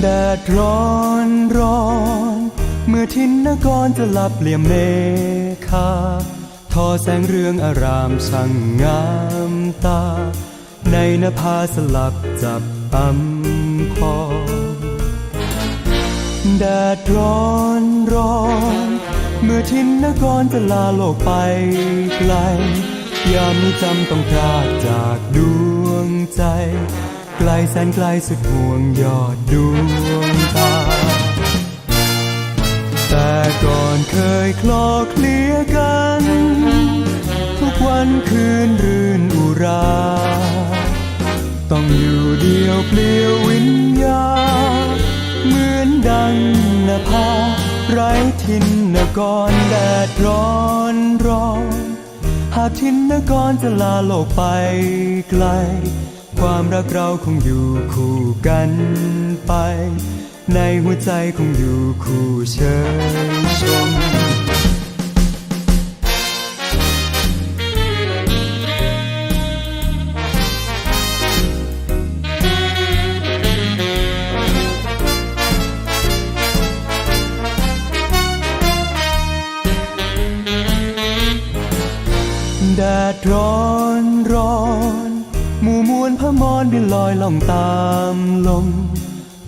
แดดร้อนร้อนเมื่อทินนกรจะหลับเหลี่ยมเมฆาทอแสงเรืองอารามช่างงามตา ในนภาสลับจับอำพรแดดร้อนร้อน เมื่อทินนกรจะลาโลกไปไกล ยามนี้จำต้องพรากจากดวงใจ ไกลแสนไกลสุดห่วงยอดดวงตา แต่ก่อนเคยคลอเคลียกัน ทุกวันคืนรื่นอุรา ต้องอยู่เดียวเปลี่ยววิญญา เหมือนดังนภาไร้ทินนกรแดดร้อนร้อนหากทินนกรจะลาโลกไปไกล ความรักเราคงอยู่คู่กันไป ในหัวใจคงอยู่คู่เชยชมแดดร้อนร้อน วลพระมรบินลอยล่องตามลม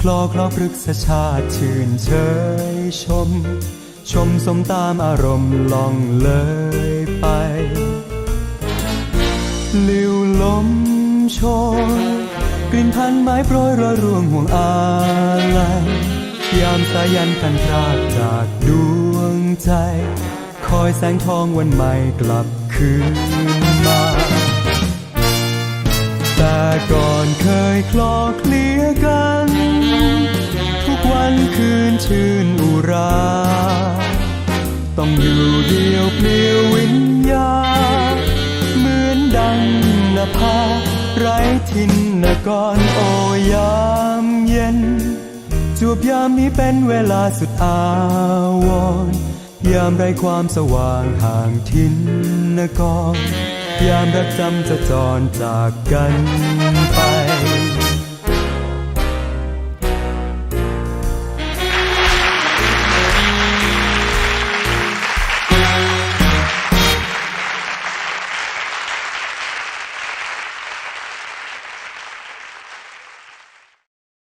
คลอคลอพฤกษชาติชื่นเชยชม ชมสมตามอารมณ์ล่องเลยไป ลิวลมโชยกลิ่นพันไม้โปรยรอยร่วงห่วงอาลัยยามสายันกันพรากจากดวงใจ คอยแสงทองวันใหม่กลับคืน ก่อนเคยคลอเคลียกัน ทุกวันคืนชื่นอุรา ต้องอยู่เดียวเปลี่ยววิญญา เหมือนดังนภาไร้ทินนกรโอยามเย็นจวบยามนี้เป็นเวลาสุดอาวรยามไรความสว่างห่างทินนกร ยามรักจำจะจรจากกันไป